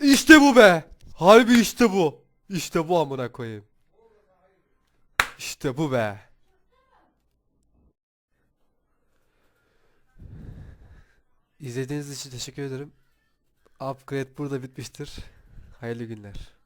İşte bu be. Harbi işte bu. İşte bu amına koyayım. İşte bu be. İzlediğiniz için teşekkür ederim. Upgrade burada bitmiştir. Hayırlı günler.